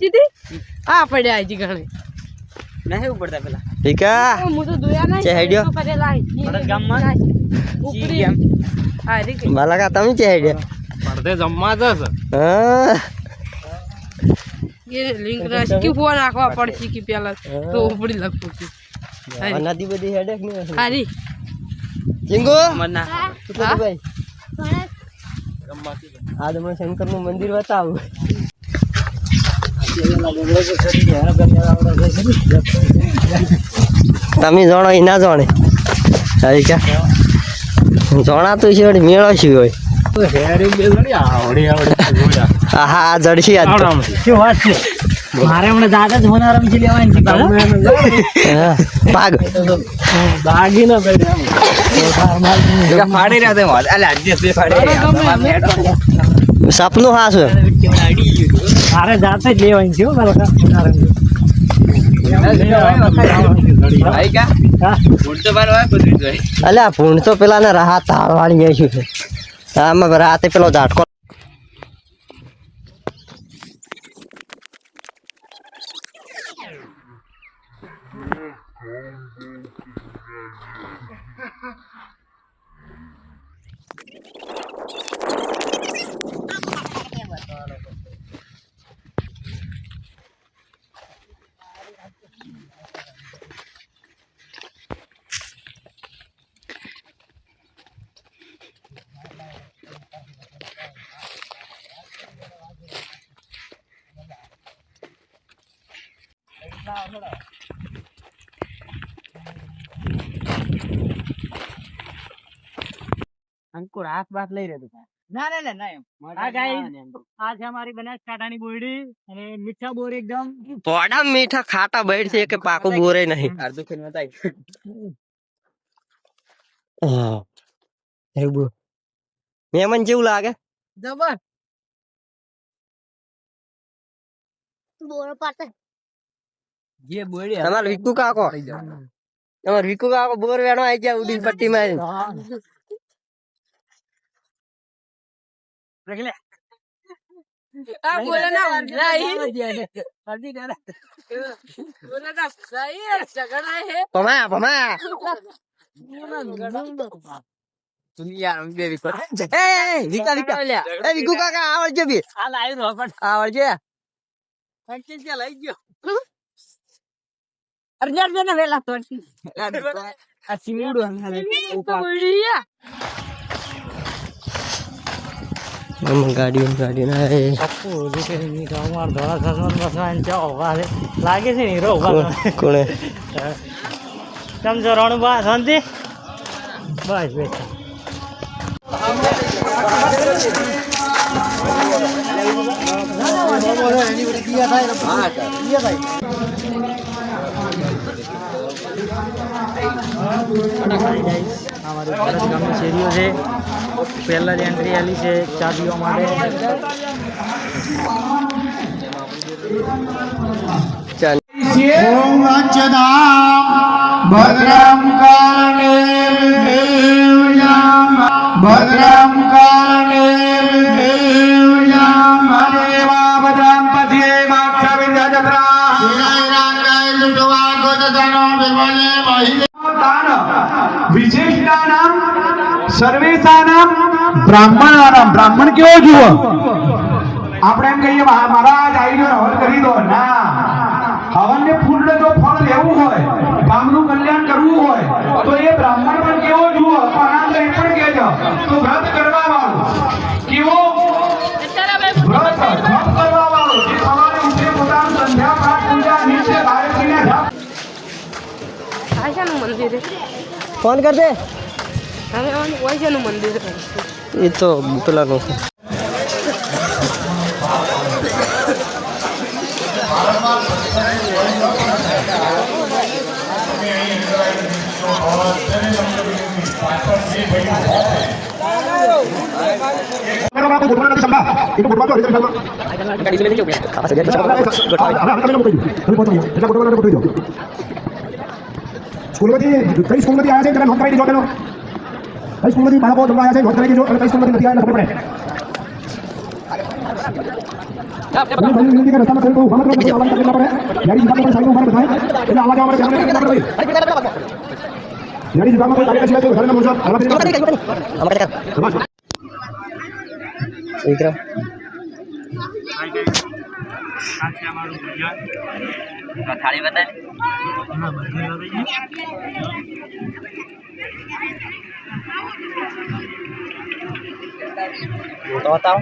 હતી આ પડ્યા આજી ઘણે. નહીં ઉપડતા પેલા. હું તો દોયા નહીં ચે હેડ્યો? પડેલા વડોદ ગામમાં? ઉપરી. કેમ? રી બાલાકા તમે ચે હેડ્યા પડતે જમવા જશે. હા. એ લિંક રાશી કે ફોન નાખવા પડશે કે પેલા તો ઉપડી લખું છું. નદી બધી હેડે કે નહીં હારી. ચિંગુ? ભાઈ આ શંકરનું મંદિર બતાવું. તમે જાણો એ ના જાણે. સારી ક્યાં? જણાતું છે વળી મેળો હોય? હા જડશી મારે હમણાં દાદા જ મને રમજી લેવાની છે કાકા હા, ભાઈ ફાડી રહ્યા છે મોજ આજે ફાડી રહ્યા સપનું હા શું મારે જાતે જ લેવાની છે અલ્યા ભૂંડ તો પેલા ને રાહત તાળવાળી જાય છે. આમાં રાતે પેલો ઝાટકો અંકુર હાથ બાથ લઈ રહ્યો તું ના ના ના એમ આ ગાય આ છે અમારી બનાસકાંઠાની બોરડી અને મીઠા બોર એકદમ પોડા મીઠા ખાટા બેઠ છે કે પાકું બોરે નહીં અડધું ખેલ બતાવી હા એવું મહેમાન જેવું લાગે જબર જે બોરડી તમારે વિકુ કાકો? તમારે વિકુ કાકો બોર વેણો આવી ગયા ઉડી પટ્ટી માં આ બોલે ના. વરાઈ બોલે ના વરાઈ ઝઘડા હે. પમા પમા દુનિયા બે વિકર એ વિકા વિકા. એ વિકુ કાકા આવડજે બી. આ લાવી આવડજે. પંચીસ કે લઈ ગયો. અરજણ ને વેલા તો આ સિંગડું અંગાલે બોલિયા મમ્મી ગાડી ગાડી ના એ લાગે છે ને ઊભા કોણે સમજો રણુબા શાંતિ બસ શેરીઓ છે પહેલા જ એન્ટ્રી આલી છે ચા પીવા માટે ભદ્રમ ॐ બ્રાહ્મણ કેવો જુઓ? આપણે એમ કહીએ મહારાજ આવી ગયો હવન કરી દો. ના. હવન ને પૂર્ણ જો ફળ લેવું હોય, ગામનું કલ્યાણ કરવું હોય, તો એ બ્રાહ્મણ પણ કેવો જુઓ? પણ આ પણ કહેજો. તો આશાનું મંદિર ફોન કર દે હવે ઓયજાનું મંદિર એ તો પેલાનું છે સ્કૂલમાંથી કઈ સ્કૂલમાંથી આવ્યા છે? તમે નોંધ કરાવી દેજો તેનો કઈ સ્કૂલમાંથી બાળકો જમવા આવ્યા છે? નોંધ કરાવી દેજો. અને કઈ સ્કૂલમાંથી નથી આવ્યા ખબર પડે. બંને શાબાશ. વિક્રમ તો બતાવો.